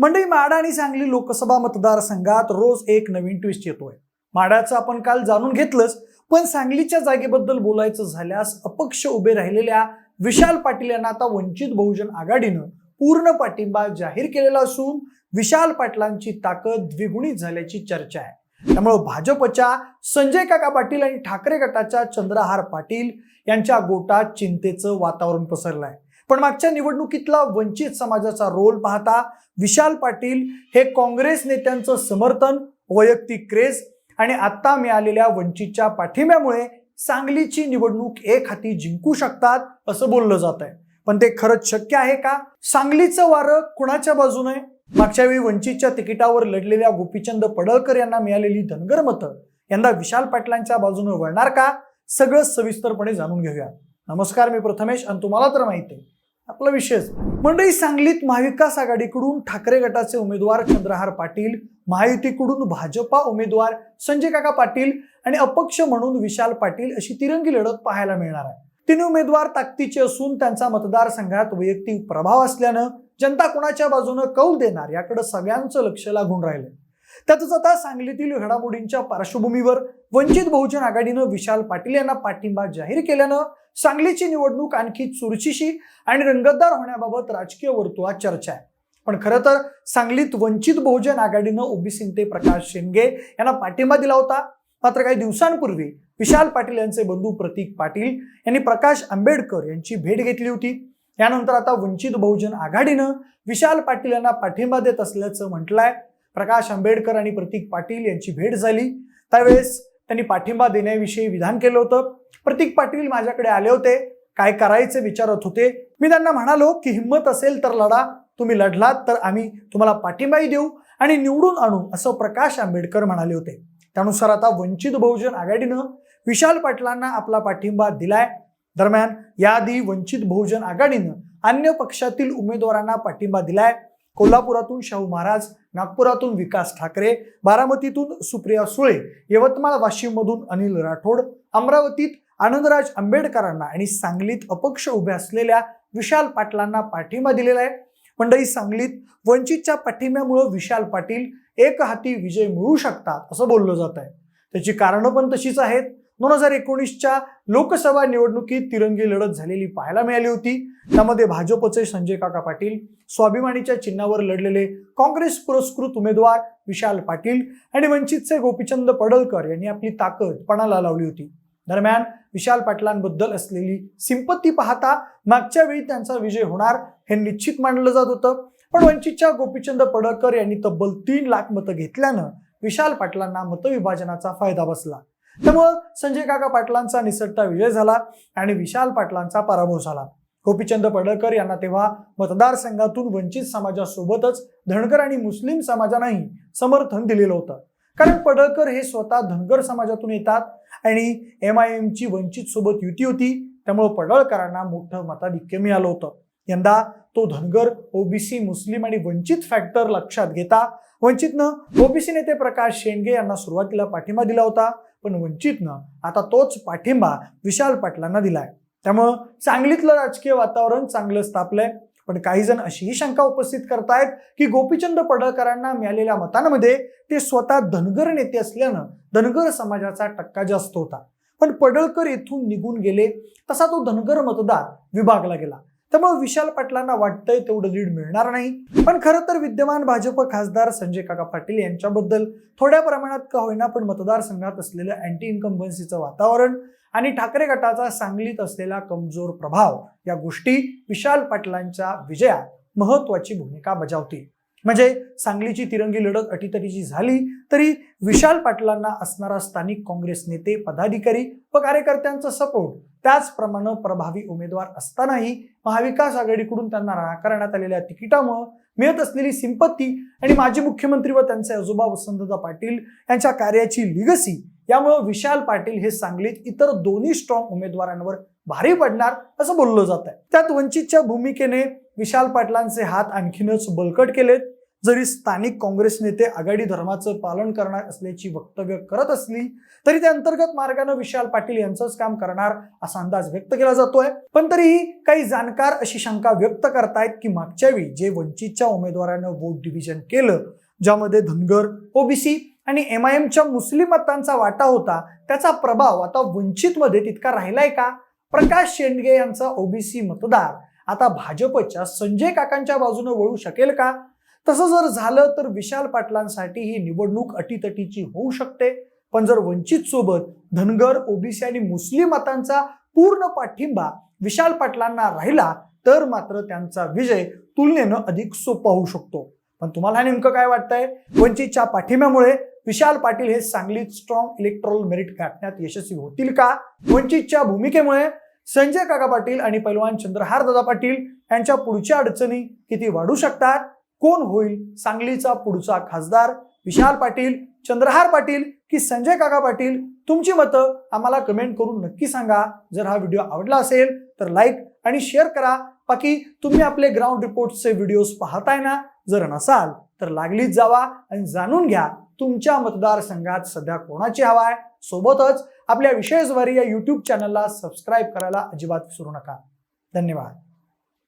मंडळी माडा आणि सांगली लोकसभा मतदारसंघात रोज एक नवीन ट्विस्ट येतोय. माडाचं आपण काल जाणून घेतलंच पण सांगलीच्या जागेबद्दल बोलायचं झाल्यास अपक्ष उभे राहिलेल्या विशाल पाटील यांना आता वंचित बहुजन आघाडीनं पूर्ण पाठिंबा जाहीर केलेला असून विशाल पाटलांची ताकद द्विगुणित झाल्याची चर्चा आहे. त्यामुळं भाजपच्या संजय काका पाटील आणि ठाकरे गटाच्या चंद्रहार पाटील यांच्या गोटात चिंतेचं वातावरण पसरलं आहे पण मागच्या निवडणुकीतला वंचित समाजाचा रोल पाहता विशाल पाटील हे काँग्रेस नेत्यांचं समर्थन वैयक्तिक क्रेज आणि आता मिळालेल्या वंचितच्या पाठिंब्यामुळे सांगलीची निवडणूक एक हाती जिंकू शकतात असं बोललं जात आहे पण ते खरंच शक्य आहे का? सांगलीचं वारं कुणाच्या बाजूने? आहे? मागच्या वेळी वंचितच्या तिकिटावर लढलेल्या गोपीचंद पडळकर यांना मिळालेली धनगर मतं यंदा विशाल पाटलांच्या बाजूने वळणार का? सगळं सविस्तरपणे जाणून घेऊया. नमस्कार मी प्रथमेश आणि तुम्हाला तर माहिती आहे. आपला विषयच. मंडळी सांगलीत महाविकास आघाडीकडून ठाकरे गटाचे उमेदवार चंद्रहार पाटील महायुतीकडून भाजपा उमेदवार संजय काका पाटील आणि अपक्ष म्हणून विशाल पाटील अशी तिरंगी लढत पाहायला मिळणार आहे. तिन्ही उमेदवार ताकदीचे असून त्यांचा मतदारसंघात वैयक्तिक प्रभाव असल्यानं जनता कुणाच्या बाजूनं कौल देणार याकडे सगळ्यांचं लक्ष लागून राहिलं. त्यातच आता सांगलीतील घडामोडींच्या पार्श्वभूमीवर वंचित बहुजन आघाडीनं विशाल पाटील यांना पाठिंबा जाहीर केल्यानं सांगलीची निवडणूक आणखी चुरशीशी आणि रंगतदार होण्याबाबत राजकीय वर्तुळात चर्चा आहे. पण खरं तर सांगलीत वंचित बहुजन आघाडीनं ओबीसी प्रकाश शेंडगे यांना पाठिंबा दिला होता. मात्र काही दिवसांपूर्वी विशाल पाटील यांचे बंधू प्रतीक पाटील यांनी प्रकाश आंबेडकर यांची भेट घेतली होती. यानंतर आता वंचित बहुजन आघाडीनं विशाल पाटील यांना पाठिंबा देत असल्याचं म्हटलंय. प्रकाश आंबेडकर आणि प्रतीक पाटील यांची भेट झाली. त्यावेळेस त्यांनी पाठिंबा देण्याविषयी विधान केलं होतं. प्रतीक पाटील माझ्याकडे आले होते. काय करायचे विचारत होते. मी त्यांना म्हणालो की हिंमत असेल तर लढा. तुम्ही लढलात तर आम्ही तुम्हाला पाठिंबाही देऊ आणि निवडून आणू असं प्रकाश आंबेडकर म्हणाले होते. त्यानुसार आता वंचित बहुजन आघाडीनं विशाल पाटलांना आपला पाठिंबा दिलाय. दरम्यान याआधी वंचित बहुजन आघाडीनं अन्य पक्षातील उमेदवारांना पाठिंबा दिलाय. कोल्हापुरातून शाहू महाराज नागपुरातून विकास ठाकरे बारामतीतून सुप्रिया सुळे यवतमाळ वाशिममधून अनिल राठोड अमरावतीत आनंदराज आंबेडकरांना आणि सांगलीत अपक्ष उभे असलेल्या विशाल पाटलांना पाठिंबा दिलेला आहे. मंडळी सांगलीत वंचितच्या पाठिंब्यामुळे विशाल पाटील एक हाती विजय मिळवू शकतात असं बोललं जात आहे. त्याची कारणं पण तशीच आहेत. दोन हजार एकोणीसच्या लोकसभा निवडणुकीत तिरंगी लढत झालेली पाहायला मिळाली होती. त्यामध्ये भाजपचे संजय काका पाटील स्वाभिमानीच्या चिन्हावर लढलेले काँग्रेस पुरस्कृत उमेदवार विशाल पाटील आणि वंचितचे गोपीचंद पडळकर यांनी आपली ताकद पणाला लावली होती. दरम्यान विशाल पाटलांबद्दल असलेली सिंपत्ती पाहता मागच्या वेळी त्यांचा विजय होणार हे निश्चित मानलं जात होतं. पण वंचितच्या गोपीचंद पडळकर यांनी तब्बल तीन लाख मतं घेतल्यानं विशाल पाटलांना मतविभाजनाचा फायदा बसला. त्यामुळं संजय काका पाटलांचा निसटता विजय झाला आणि विशाल पाटलांचा पराभव झाला. गोपीचंद पडळकर यांना तेव्हा मतदारसंघातून वंचित समाजासोबतच धनगर आणि मुस्लिम समाजांनाही समर्थन दिलेलं होतं. कारण पडळकर हे स्वतः धनगर समाजातून येतात आणि एम आय एमची वंचित सोबत युती होती त्यामुळं पडळकरांना मोठं मताधिक्य मिळालं होतं. यंदा तो धनगर ओबीसी मुस्लिम आणि वंचित फॅक्टर लक्षात घेता वंचितनं ओबीसी नेते प्रकाश शेंडगे यांना सुरुवातीला पाठिंबा दिला होता. पण वंचितनं आता तोच पाठिंबा विशाल पाटलांना दिलाय. त्यामुळं सांगलीतलं राजकीय वातावरण चांगलंच तापलंय पण काही जण अशीही शंका उपस्थित करतायत की गोपीचंद पडळकरांना मिळालेल्या मतांमध्ये ते स्वतः धनगर नेते असल्यानं धनगर समाजाचा टक्का जास्त होता. पण पडळकर येथून निघून गेले तसा तो धनगर मतदार विभागला गेला. त्यामुळे विशाल पाटलांना वाटतंय तेवढं लीड मिळणार नाही. पण खरं तर विद्यमान भाजप खासदार संजय काका पाटील यांच्याबद्दल थोड्या प्रमाणात का होईना पण मतदारसंघात असलेलं अँटी इन्कम्बन्सीचं वातावरण आणि ठाकरे गटाचा सांगलीत असलेला कमजोर प्रभाव या गोष्टी विशाल पाटलांच्या विजयात महत्वाची भूमिका बजावतील. म्हणजे सांगलीची तिरंगी लढत अटीतटीची झाली तरी विशाल पाटलांना असणारा स्थानिक काँग्रेस नेते पदाधिकारी व कार्यकर्त्यांचा सपोर्ट त्याचप्रमाणे प्रभावी उमेदवार असतानाही महाविकास आघाडीकडून त्यांना नाकारण्यात आलेल्या तिकिटामुळे मिळत असलेली सिंपत्ती आणि माजी मुख्यमंत्री व त्यांचे आजोबा वसंतदा पाटील यांच्या कार्याची लिगसी यामुळे विशाल पाटील हे सांगलीत इतर दोन्ही स्ट्रॉंग उमेदवारांवर भारी पडणार असं बोललं जात आहे त्यात वंचितच्या भूमिकेने विशाल पाटलांचे हात आणखीनच बळकट केलेत. जरी स्थानिक काँग्रेस नेते आघाडी धर्माचं पालन करणार असल्याची वक्तव्य करत असली तरी त्या अंतर्गत मार्गाने विशाल पाटील यांचंच काम करणार असा अंदाज व्यक्त केला जातोय. पण तरीही काही जाणकार अशी शंका व्यक्त करतायत की मागच्या वेळी जे वंचितच्या उमेदवारानं वोट डिव्हिजन केलं ज्यामध्ये धनगर ओबीसी आणि एम आय एमच्या मुस्लिम मतांचा वाटा होता त्याचा प्रभाव आता वंचितमध्ये तितका राहिलाय का? प्रकाश शेंडगे यांचा ओबीसी मतदार आता भाजपच्या संजय काकांच्या बाजूने वळू शकेल का? तसं जर झालं तर विशाल पाटलांसाठी ही निवडणूक अटीतटीची होऊ शकते. पण जर वंचित सोबत धनगर ओबीसी आणि मुस्लिम मतांचा पूर्ण पाठिंबा विशाल पाटलांना राहिला तर मात्र त्यांचा विजय तुलनेनं अधिक सोपा होऊ शकतो. पण तुम्हाला नेमकं काय वाटतंय? वंचितच्या पाठिंब्यामुळे विशाल पाटील हे सांगलीत स्ट्रॉंग इलेक्ट्रॉल मेरिट गाठण्यात यशस्वी होतील का? वंचितच्या भूमिकेमुळे संजय काका पाटील आणि पैलवान चंद्रहार दादा पाटील यांच्या पुढच्या अडचणी किती वाढू शकतात? कोण होईल सांगलीचा पुढचा खासदार? विशाल पाटील चंद्रहार पाटील की संजय काका पाटील? तुमची मतं आम्हाला कमेंट करून नक्की सांगा. जर हा व्हिडिओ आवडला असेल तर लाईक आणि शेअर करा. बाकी तुम्ही आपले ग्राउंड रिपोर्टचे व्हिडिओज पाहताय ना जर नसाल तर लागलीच जावा आणि जाणून घ्या तुमच्या मतदारसंघात सध्या कोणाची हवा आहे. सोबतच आपल्या विषयज्वारी या यूट्यूब चॅनलला सबस्क्राईब करायला अजिबात विसरू नका. धन्यवाद.